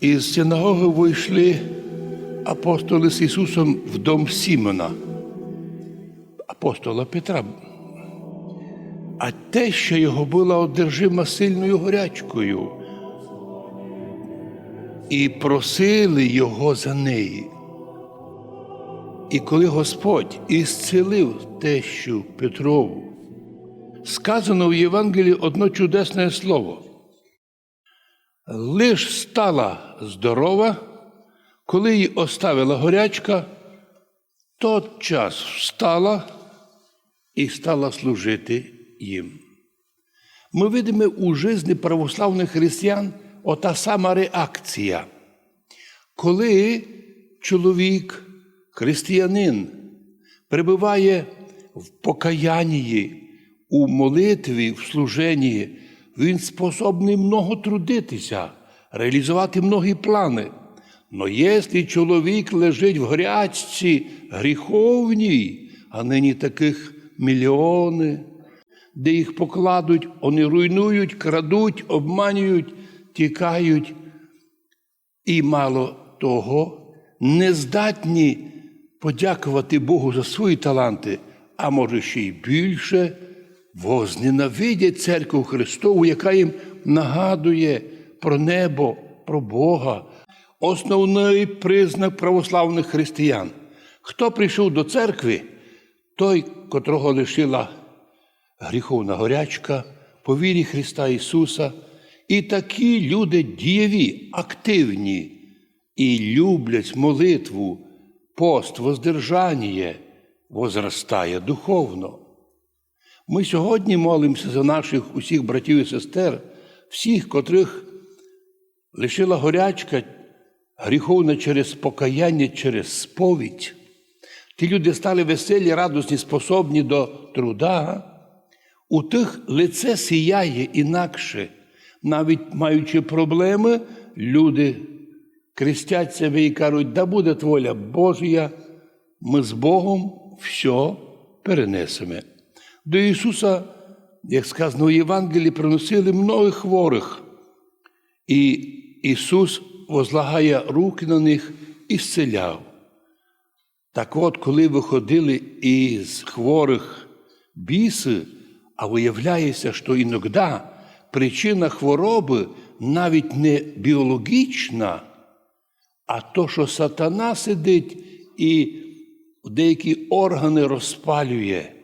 Із синагоги вийшли апостоли з Ісусом в дом Сімона, апостола Петра. А те, що його була одержима сильною горячкою, і просили його за неї. І коли Господь ісцелив тещу Петрову, сказано в Євангелії одно чудесне слово. Лиш стала здорова, коли її оставила горячка, тот час встала і стала служити їм. Ми видимо у житті православних християн ота сама реакція. Коли чоловік, християнин, перебуває в покаянні, у молитві, в служенні, він способний много трудитися, реалізувати многі плани. Но якщо чоловік лежить в грячці гріховній, а нині таких мільйони, де їх покладуть, вони руйнують, крадуть, обманюють, тікають. І мало того, не здатні подякувати Богу за свої таланти, а може ще й більше, возненавидять церкву Христову, яка їм нагадує про небо, про Бога. Основний признак православних християн. Хто прийшов до церкви, той, котрого лишила гріховна горячка, по вірі Христа Ісуса. І такі люди дієві, активні і люблять молитву, пост, воздержання, возростає духовно. Ми сьогодні молимося за наших усіх братів і сестер, всіх, котрих лишила горячка гріховна через покаяння, через сповідь. Ті люди стали веселі, радісні, способні до труда. У тих лице сіяє інакше, навіть маючи проблеми, люди крестять себе і кажуть, да буде воля Божія, ми з Богом все перенесемо. До Ісуса, як сказано в Євангелії, приносили многих хворих, і Ісус возлагає руки на них і зціляв. Так от, коли виходили із хворих біси, а виявляється, що іноді причина хвороби навіть не біологічна, а то, що сатана сидить і деякі органи розпалює.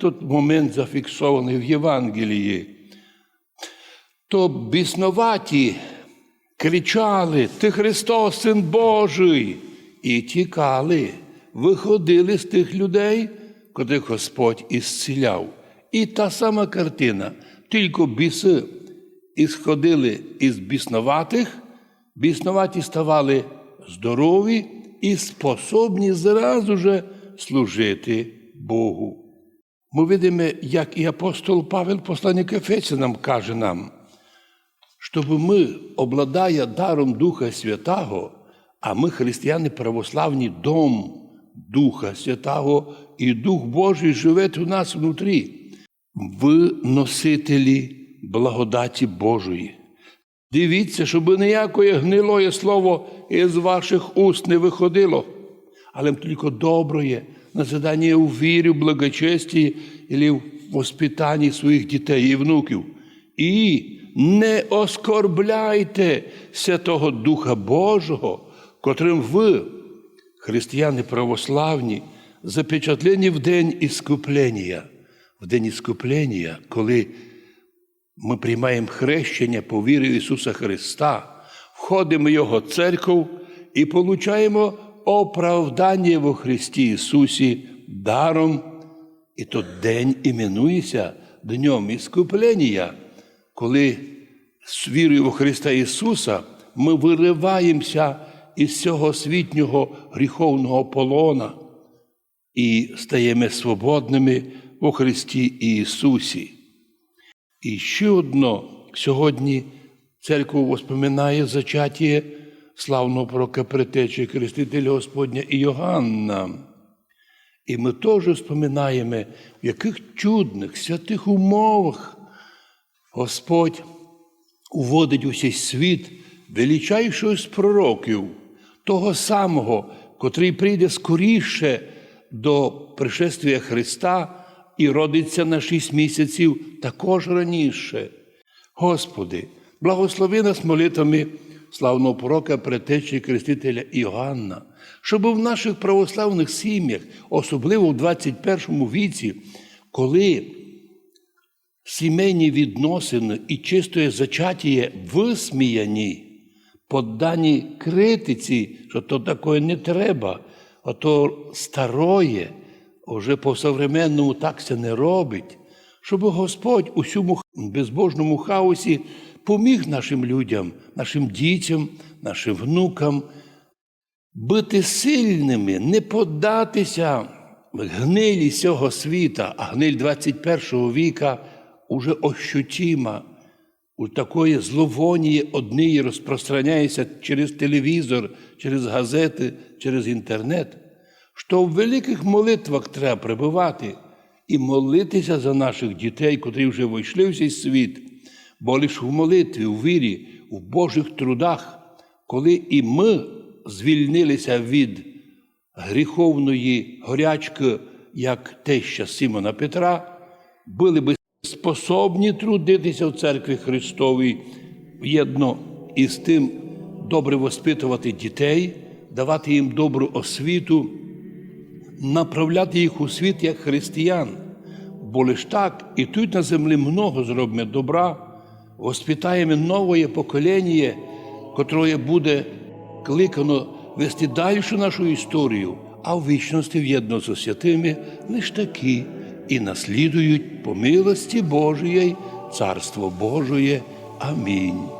Тут момент зафіксований в Євангелії. То біснуваті кричали: Ти Христос, Син Божий, і тікали, виходили з тих людей, котрих Господь ісціляв. І та сама картина, тільки біси ісходили із біснуватих, біснуваті ставали здорові і способні зразу же служити Богу. Ми видимо, як і апостол Павел, посланник Ефесянам, каже нам, щоб ми, обладая даром Духа Святого, а ми, християни православні, дом Духа Святого, і Дух Божий живе у нас внутрі. Ви носителі благодаті Божої. Дивіться, щоб ніякое гнилое слово із ваших уст не виходило, але тільки добре, назидання у вірі, в благочесті і в воспитанні своїх дітей і внуків. І не оскорбляйте Святого Духа Божого, котрим ви, християни православні, запечатлені в день іскуплення. В день іскуплення, коли ми приймаємо хрещення по вірі Ісуса Христа, входимо в Його церкву і получаємо оправдання во Христі Ісусі даром. І то день іменується Днем Іскуплення, коли з вірою у Христа Ісуса ми вириваємося із цього світнього гріховного полона і стаємо свободними у Христі Ісусі. І ще одно сьогодні церква воспоминає зачаття славного пророка Претечі, Хрестителя Господня і Йоганна. І ми теж споминаємо, в яких чудних, святих умовах Господь уводить у цей світ величайшого з пророків, того самого, котрий прийде скоріше до пришествия Христа і родиться на шість місяців також раніше. Господи, благослови нас молитвами славного пророка, предтечі і крестителя Іоанна, щоб в наших православних сім'ях, особливо в 21 віці, коли сімейні відносини і чистої зачаття висміяні, поддані критиці, що то такое не треба, а то староє, вже по-современному так це не робить, щоб Господь у цьому безбожному хаосі поміг нашим людям, нашим дітям, нашим внукам бути сильними, не поддатися гнилі цього світа, а гниль 21 віка уже ощутима. У такої зловонії однієї розпространяється через телевізор, через газети, через інтернет, що в великих молитвах треба пребувати і молитися за наших дітей, котрі вже вийшли в цей світ, бо лише в молитві, у вірі, в Божих трудах, коли і ми звільнилися від гріховної горячки, як теща Симона Петра, були би способні трудитися в церкві Христовій єдно із тим добре воспитувати дітей, давати їм добру освіту, направляти їх у світ як християн. Бо лиш так і тут на землі много зробимо добра, воспитаємо нове покоління, котре буде кликано вести далі нашу історію, а в вічності в'єдно з святими лиш такі і наслідують по милості Божої Царство Божої. Амінь.